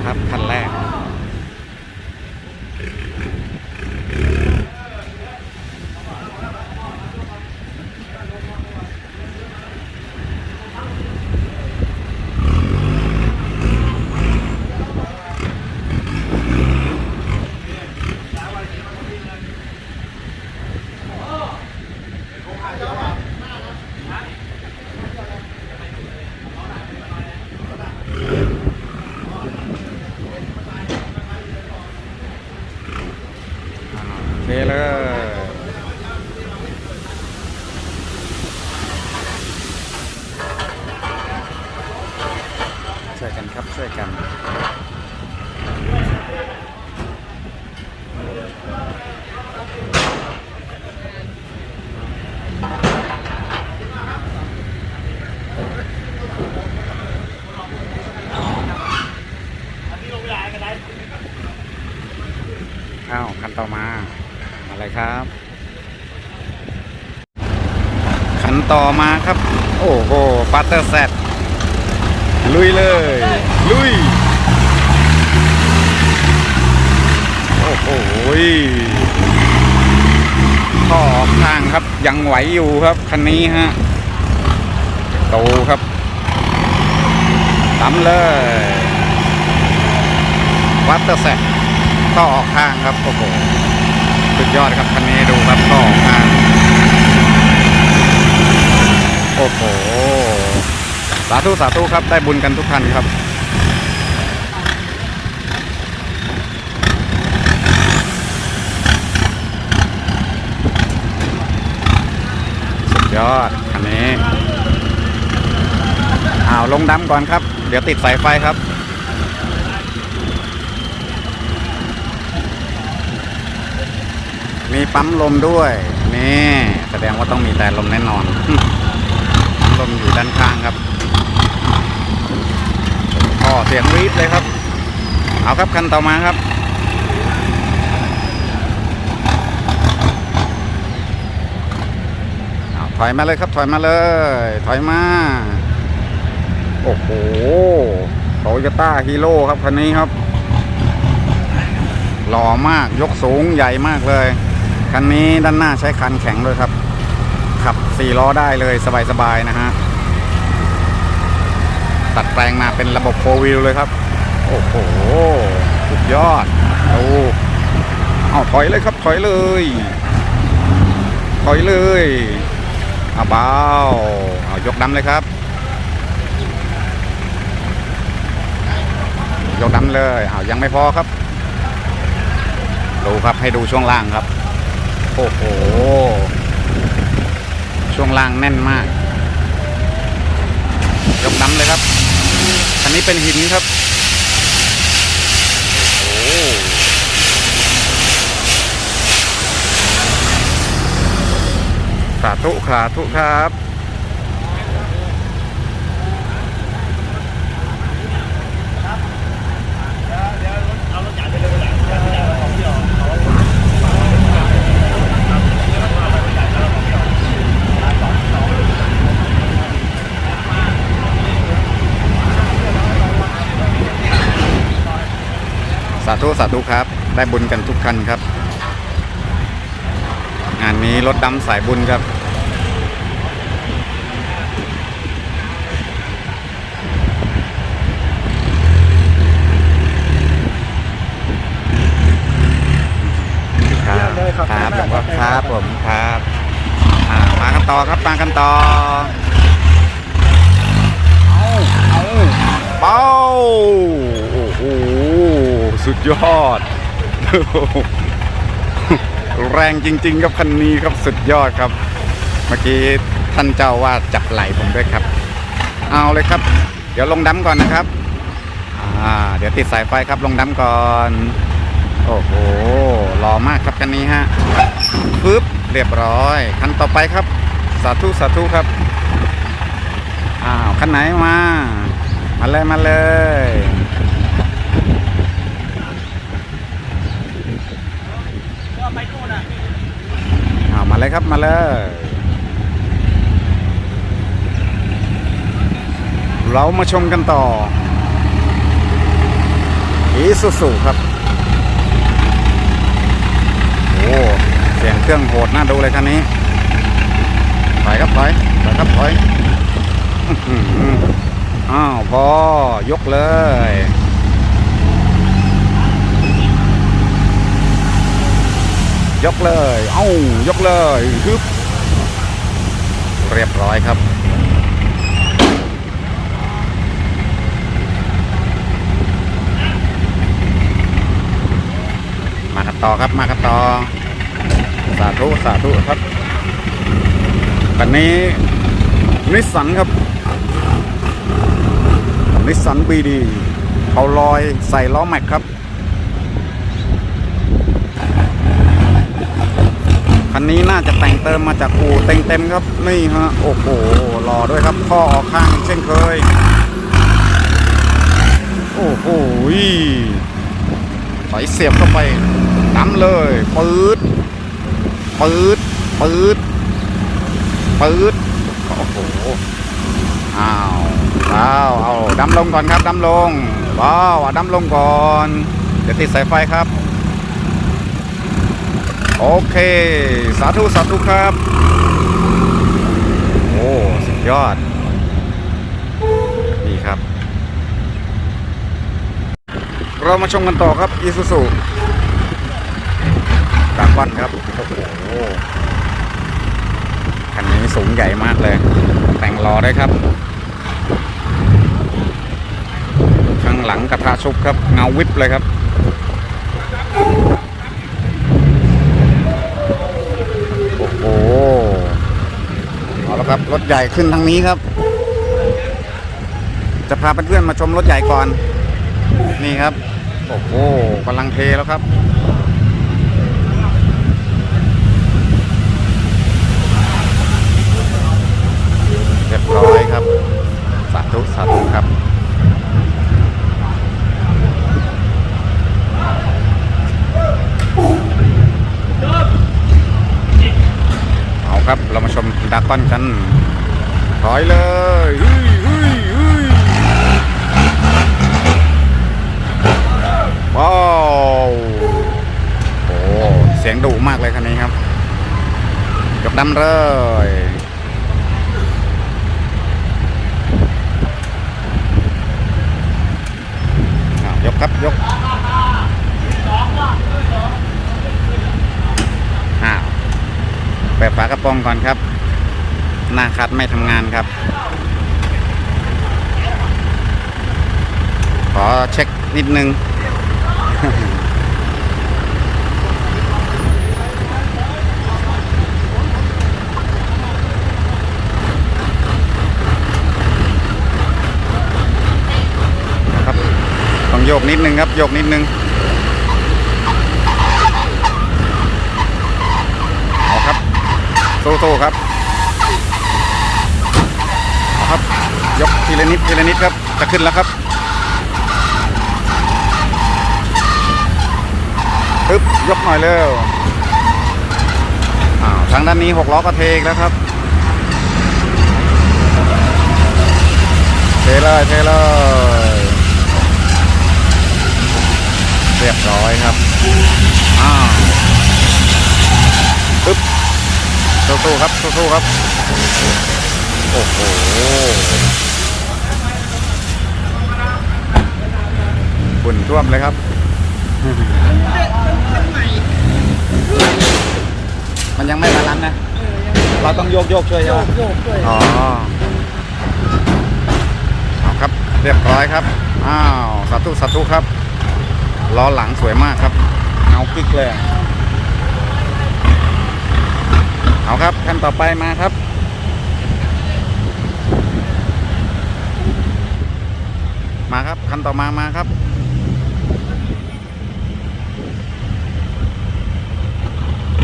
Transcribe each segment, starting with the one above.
แล้วครับคันแรก เทเลยช่วยกัน ครับช่วยกันอ้าวคันต่อมาอะไรครับคันต่อมาครับ โอ้โหปัตเตอร์แซดลุยเลย ลุย โอ้โหข้อออกทางครับยังไหวอยู่ครับ คันนี้ฮะโตครับตำเลย วัตเตอร์แซก็ออกข้างครับ โอ้โห สุดยอดครับคันนี้ดูครับก็ออกข้าง โอ้โห สาธุสาธุครับ ได้บุญกันทุกท่านครับ ยอดคันนี้อ้าวลงดำก่อนครับ เดี๋ยวติดสายไฟครับ มีปั๊มลมด้วย นี่แสดงว่าต้องมีแต่ลมแน่นอนปั๊มลมอยู่ด้านข้างครับก็เสียงรีบเลยครับ เอาครับคันต่อมาครับ เอา ถอยมาเลยครับ ถอยมาเลย ถอยมา โอ้โหโตโยต้าฮีโร่ครับคันนี้ครับ หล่อมาก ยกสูงใหญ่มากเลย คันนี้ด้านหน้าใช้คันแข็งด้วยครับ ขับสี่ล้อได้เลยสบายๆนะฮะ ตัดแปลงมาเป็นระบบโฟวิลเลยครับ โอ้โห สุดยอดดูเอาถอยเลยครับ ถอยเลย ถอยเลย เอาเบาเอายกดำเลยครับ ยกดำเลยเอายังไม่พอครับ ดูครับให้ดูช่วงล่างครับ โอ้โห ช่วงล่างแน่นมาก ยกน้ำเลยครับ อันนี้เป็นหินครับ โอ้โห สาธุสาธุครับสาธุสาธุครับ ได้บุญกันทุกคันครับ งานนี้รถดำสายบุญครับ ครับครับหลวงพ่อครับผมครับอ่ามากันต่อครับมากันต่อเอาเอาเป้าโอ้โหสุดยอด แรงจริง ๆ ครับคันนี้ครับสุดยอดครับ เมื่อกี้ท่านเจ้าว่าจับไหลผมด้วยครับ เอาเลยครับ เดี๋ยวลงดำก่อนนะครับอ่าเดี๋ยวติดสายไฟครับลงดำก่อน โอ้โหหล่อมากครับคันนี้ฮะปึ๊บเรียบร้อย คันต่อไปครับ สาธุสาธุครับอ้าวคันไหนมา มาเลยมาเลยอ้าวมา เลยครับมาเลยเรามาชมกันต่ออีซูซูครับ โอ้เสียงเครื่องโหดน่าดูเลยคันนี้ถอยครับถอยถอยครับถอยอ้าวพอยกเลย ยกเลย เอ้ายกเลยฮึบเรียบร้อยครับ มากันต่อครับมากันต่อ สาธุสาธุครับคันนี้นิสสันครับ นิสสันบีดีเขาลอยใส่ล้อแม็กครับ คั นนี้น่าจะแต่งเติมมาจากอู่เต็งเต็มครับ นี่ฮะ โอ้โหหล่อด้วยครับข้อออกข้างเช่นเคย โอ้โหถอยเสียบเข้าไปดำเลยปืดปืดปืดปืดโอ้โห อ้าวว้าวเอาดำลงก่อนครับดำลงว้าวดำลงก่อน เดี๋ยวติดสายไฟครับ โอเค สาธุ สาธุครับ โอ้ สุดยอด นี่ครับ เรามาชมกันต่อครับอีซูซูดากอนครับโอ้โหคันนี้สูงใหญ่มากเลย แต่งล้อได้ครับ ข้างหลังกระทะชุบครับ เงาวิบเลยครับ โอ้โห เอาละ ครับรถใหญ่ขึ้นทางนี้ครับ จะพาเพื่อนๆมาชมรถใหญ่ก่อน นี่ครับ โอ้โหกำลังเทแล้วครับเรียบร้อยครับ สาธุสาธุครับ เอา ครับ เรามาชมดากอนกันถอยเลยอุ้ยอุ้ยอุ้ยว้าวโอ้เสียงดุมากเลยคันนี้ครับ ยกดำเลยอ้าวยกครับยกอ้าว เปิด ฝากระโปรงก่อนครับ หน้าคัดไม่ทำงานครับ ขอเช็คนิดนึง ครับ ต้องโยกนิดนึงครับ โยกนิดนึง เอาครับ สู้ๆครับครับยกทีละนิดทีละนิดครับจะขึ้นแล้วครับปึ๊บยกหน่อยเร็วอ้าวทางด้านนี้หกล้อก็เทกแล้วครับ เทเลยเทเลยเรียบร้อยครับอ้าว สู้ๆครับสู้ๆครับ โอ้โหฝุ่นท่วมเลยครับมันยังไม่บาลานซ์นะ เราต้องโยกโยกๆช่วยใช่ไหมโยกด้วย อ๋อเอาครับ เรียบร้อยครับ อ้าว สาธุสาธุครับ ล้อหลังสวยมากครับ เงากิ๊กเลย เอาครับขั้นต่อไปมาครับ มาครับคันต่อมามาครับ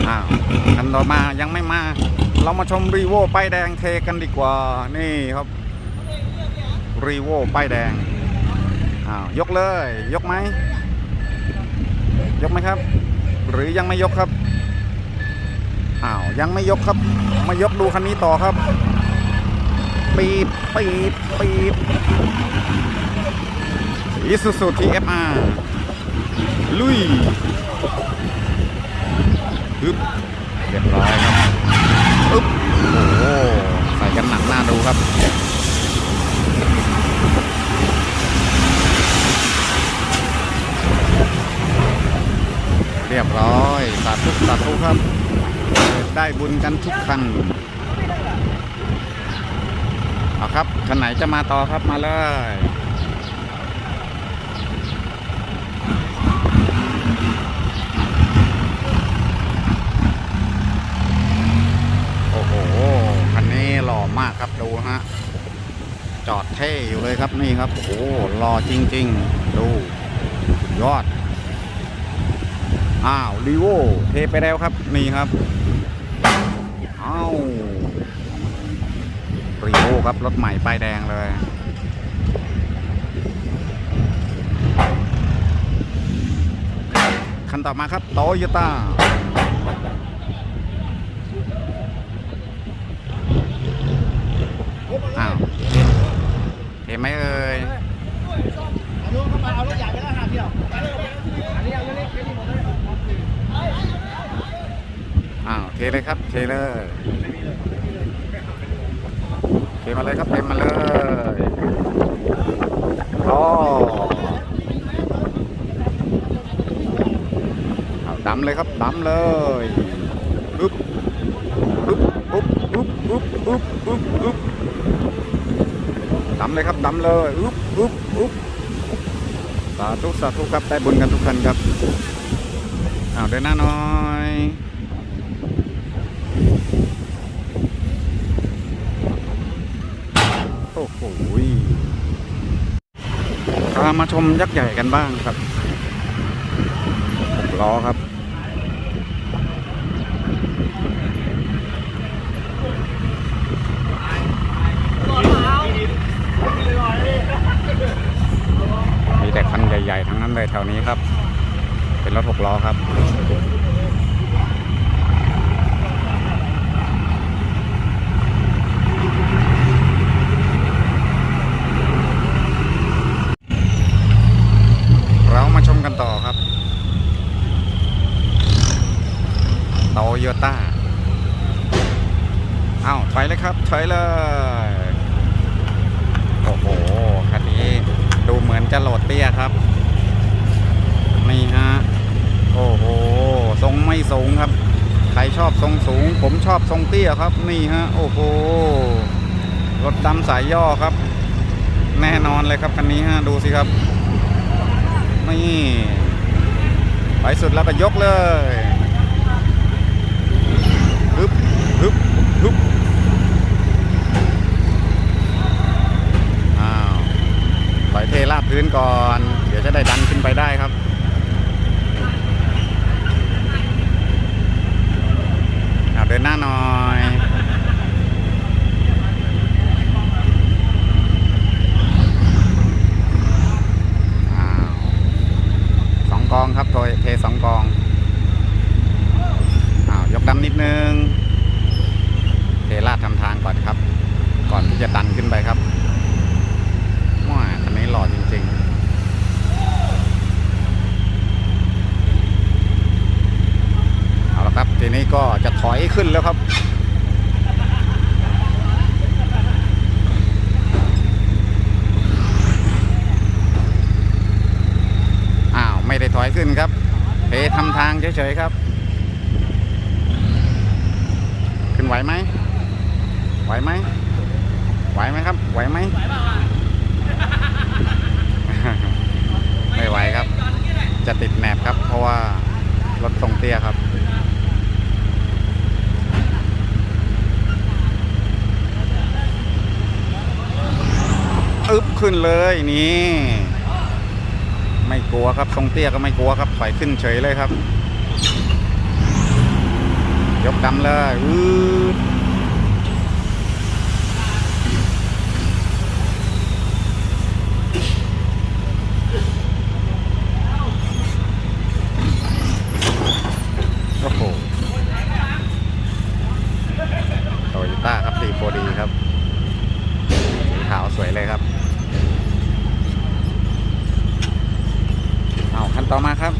อ้าวคันต่อมายังไม่มา เรามาชมรีโวป้ายแดงเทกันดีกว่านี่ครับรีโวป้ายแดงอ้าวยกเลย ยกไหมยกไหมครับ หรือยังไม่ยกครับ อ้าวยังไม่ยกครับมายกดูคันนี้ต่อครับ ปีบปีบปีบ Isuzu TFR ลุยฮึบเรียบร้อยครับอึ๊บโอ้โหใส่กันหนักหน้าดูครับเรียบร้อยสาธุสาธุครับ ได้บุญกันทุกคันเอาครับคันไหนจะมาต่อครับมาเลยโอ้โหคันนี้หล่อมากครับดูฮะจอดเท่อยู่เลยครับนี่ครับ โอ้โหหล่อจริง ๆ ดูยอด อ้าวลีโวเทไปแล้วครับ นี่ครับ อ้าวรีโวครับ รถใหม่ป้ายแดงเลยคันต่อมาครับโตโยต้าอ้าวเห็นไหมเอ่ย เอาลูกเข้ามาเอารถใหญ่ไปแล้วหาเที่ยวอันนี้เอาเล็กๆไปนี่หมดเลย อ้าว เลยครับเทเลยเทมาเลยครับเทมาเลยโอ้เอาดำเลยครับดำเลยอุ๊บอุ๊บอุ๊บอุ๊บอุ๊บอุ๊บอุ๊บอุ๊บดำเลยครับดำเลยอุ๊บอุ๊บอุ๊บสาธุสาธุครับได้บุญกันทุกคนครับอ้าวเดินหน้าหน่อย โอ้โห พามาชมยักษ์ใหญ่กันบ้างครับล้อครับมีแต่คันใหญ่ ๆ ทั้งนั้นเลยแถวนี้ครับ เป็นรถหกล้อครับ เรามาชมกันต่อครับ โยต้าอ้าวถอยเลยครับถอยเลยโอ้โหคันนี้ดูเหมือนจะโหลดเตี้ยครับ นี่ฮะโอ้โหทรงไม่สูงครับ ใครชอบทรงสูง ผมชอบทรงเตี้ยครับ นี่ฮะโอ้โหรถดำสายย่อครับ แน่นอนเลยครับคันนี้ฮะดูสิครับนี่ไปสุดแล้วก็ยกเลย ฮึบฮึบฮึบอ้าวปล่อยเทราบพื้นก่อน เดี๋ยวจะได้ดันขึ้นไปได้ครับเอาเดินหน้าหน่อยอ้าวสองกองครับโทยเทสองกอง ดำนิดนึงเทลาดทำทางก่อนครับ ก่อนที่จะดันขึ้นไปครับว้าคันนี้หล่อจริงๆเอาละครับทีนี้ก็จะถอยขึ้นแล้วครับ อ้าว ไม่ได้ถอยขึ้นครับเททำทางเฉยๆครับ ขึ้น ไหวไหมไหวไหมไหวไหมครับ ไหวไหมไม่ไหวครับ จะติดแหนบครับ เพราะว่ารถทรงเตี้ยครับอึบขึ้นเลยนี่ ไม่กลัวครับทรงเตี้ยก็ไม่กลัวครับถอยขึ้นเฉยเลยครับ ยกดำเลยอืดโอ้โหโตโยต้าครับ4 4D ครับ สีขาวสวยเลยครับ เอาคันต่อมาครับ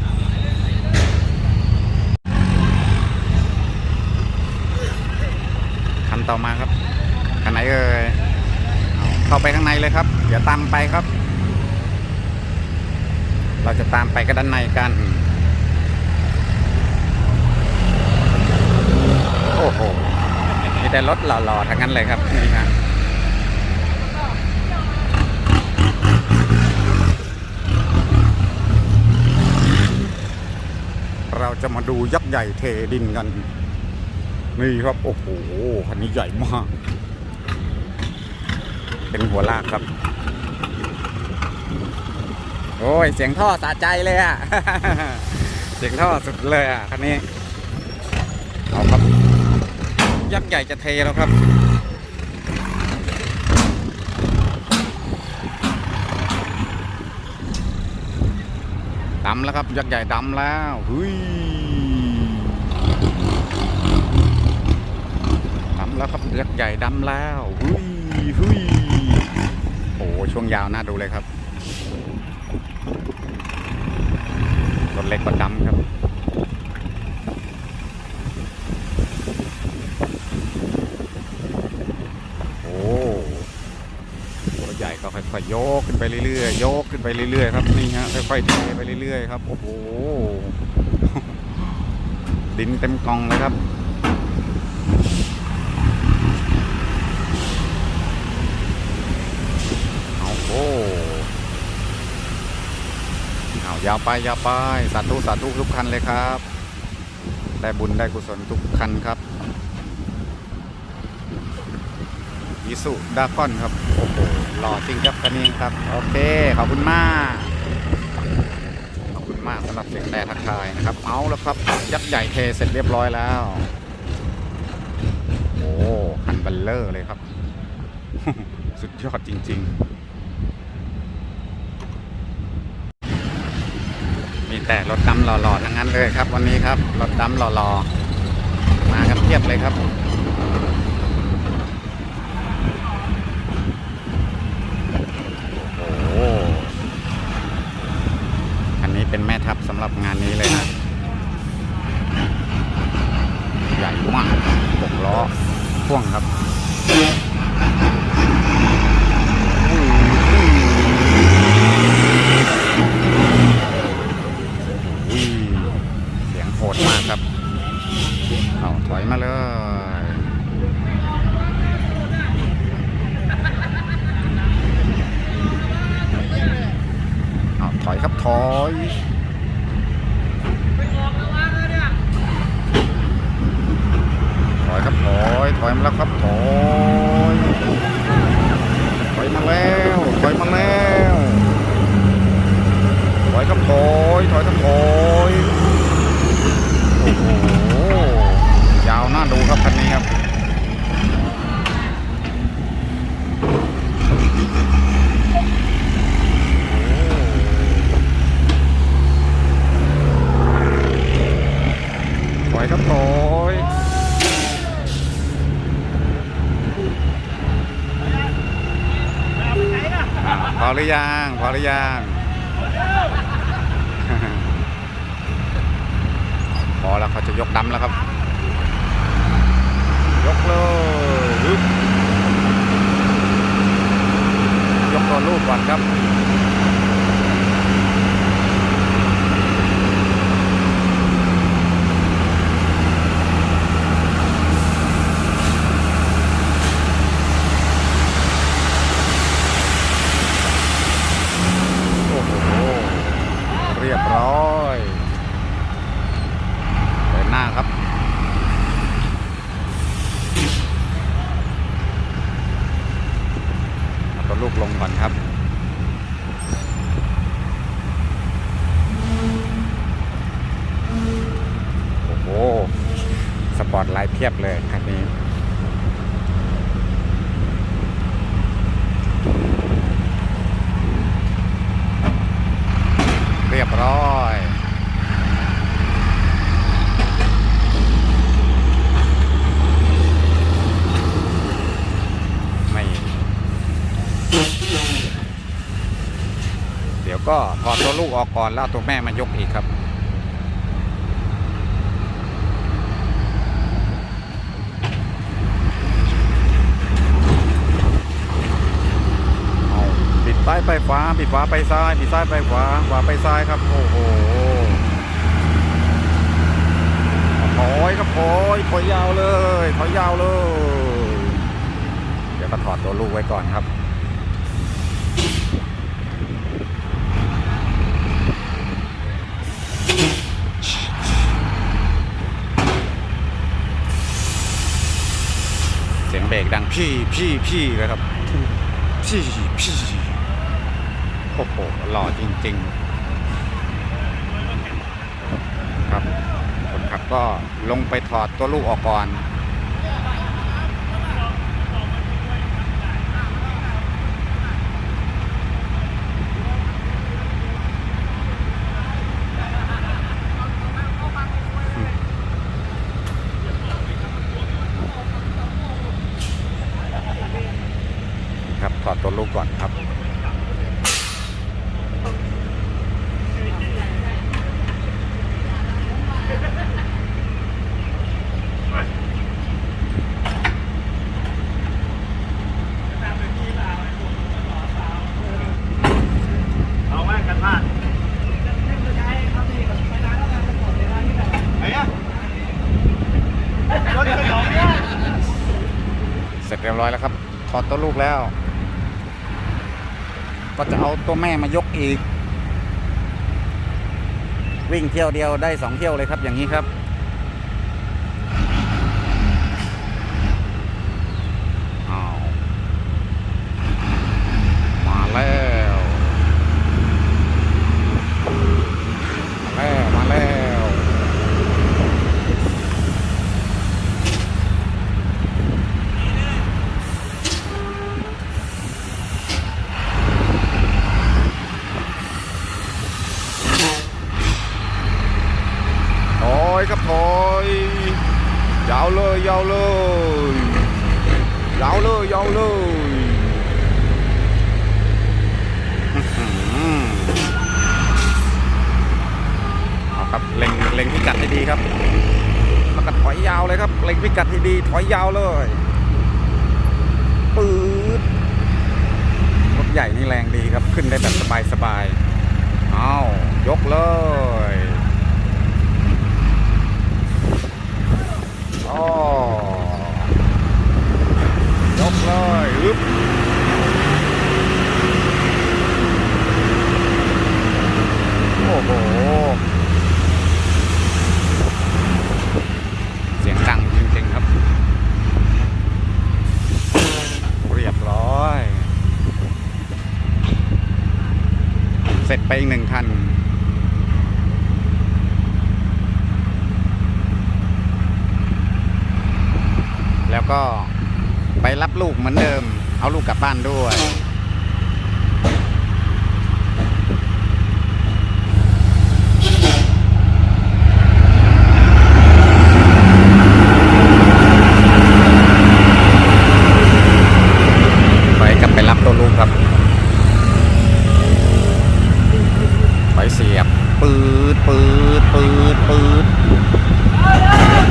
คัน ต่อมาครับคันไหนเอ่ยเอาเข้าไปข้างในเลยครับ เดี๋ยวตามไปครับ เราจะตามไปกันด้านในกัน โอ้โหมีแต่รถหล่อๆทั้งนั้นเลยครับนี่ครับเราจะมาดูยักษ์ใหญ่เทดินกัน นี่ครับ โอ้โหคันนี้ใหญ่มาก เป็นหัวลากครับ โอ้ย เสียงท่อสะใจเลยอะเสียงท่อสุดเลยอะคันนี้ เอาครับ ยักษ์ใหญ่จะเทแล้วครับดำแล้วครับ ยักษ์ใหญ่ดำแล้วหุยดำ แล้วครับยักษ์ใหญ่ดำแล้วหุยหุยโอ้ช่วงยาวน่าดูเลยครับรถเล็กก็ดำครับโอ้ตัวใหญ่ก็ค่อยๆโยกขึ้นไปเรื่อยๆโยกขึ้นไปเรื่อยๆครับนี่ฮะค่อยๆเทไปเรื่อยๆครับโอ้โหดินเต็มกองเลยครับ เอา โอ้เอายาวไปยาวไปสาธุสาธุทุกคันเลยครับ ได้บุญได้กุศลทุกคันครับยิสุดากอนครับโอ้โหหล่อจริงครับคันนี้ครับ โอเค ขอบคุณมากขอบคุณมากสำหรับเสียงแต่ทักทายนะครับเอาแล้วครับ ยักษ์ใหญ่เทเสร็จเรียบร้อยแล้ว โอ้คันบัลเลอร์เลยครับ สุดยอดจริง ๆ มีแต่รถดำหล่อๆทั้งนั้นเลยครับ วันนี้ครับรถดำหล่อๆมากันเพียบเลยครับโอ้โหอันนี้เป็นแม่ทัพสำหรับงานนี้เลยนะ ใหญ่มากหกล้อพ่วงครับอุ้ยเสียงโห ดมากครับ เอาถอยมาเลยเอาถอยครับถอยถอยครับถอยถอยมาแล้วครับถอยถอยมาแล้วถอยมาแล้วถอยครับถอยถอยครับถอย โอ้โหยาวน่าดูครับคันนี้ครับถอยครับถอยอ่าพอหรือยังพอหรือยัง พอแล้วเขาจะ ยกดำแล้วครับ ยกเลยยกตัวลูกก่อนครับ โอ้โห เรียบร้อยเดินหน้าครับ เอาตัวลูกลงก่อนครับ โอ้โห สปอร์ตไลท์เพียบเลยคันนี้เรียบร้อยไม่เดี๋ยวก็ถอดตัวลูกออกก่อนแล้วตัวแม่มายกอีกครับ เอาปิดซ้าย ไปขวาปิดขวาไปซ้ายปิดซ้ายไปขวาขวาไปซ้ายครับ โอ้โหถอยครับถอยถอยยาวเลยถอยยาวเลย เดี๋ยวก็ถอดตัวลูกไว้ก่อนครับเสียงเบรกดังพี่พี่พี่เลยครับพี่พี่ โอ้โหหล่อจริง ๆ ครับคนขับก็ลงไปถอดตัวลูกออกก่อน ครับ ถอดตัวลูกก่อนครับ เอาแม่กันพลาดไหนอะรถกระจกเนี่ย เสร็จเรียบร้อยแล้วครับ ถอดตัวลูก แล้ว ก็จะเอาตัวแม่มายกอีก วิ่งเที่ยวเดียวได้สองเที่ยวเลยครับอย่างนี้ครับ อ้าว มาแล้ว มาแล้ว มาแล้ว ถอยครับถอยยาวเลยยาวเลยยาวเลยยาวเลยอื้อหือเอา ครับเล็งเล็งพิกัดให้ดีครับแล้วก็ถอยยาวเลยครับ เล็งพิกัดให้ดี ถอยยาวเลยปื๊ดรถใหญ่นี่แรงดีครับ ขึ้นได้แบบสบายๆเอายกเลยอ๋อยกเลยอึ๊บโอ้โห สียงดังจริงๆครับ เรียบร้อย เสร็จไปอีกหนึ่งคันแล้วก็ไปรับลูกเหมือนเดิม เอาลูกกลับบ้านด้วย ไปกลับไปรับตัวลูกครับ ไปเสียบ ปืดปืดปืดปืด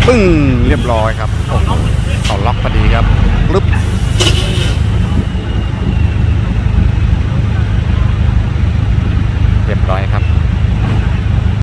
ปึ้ง เรียบร้อยครับโอ้โหเขาล็อกพอดีครับปึ๊บเรียบร้อยครับ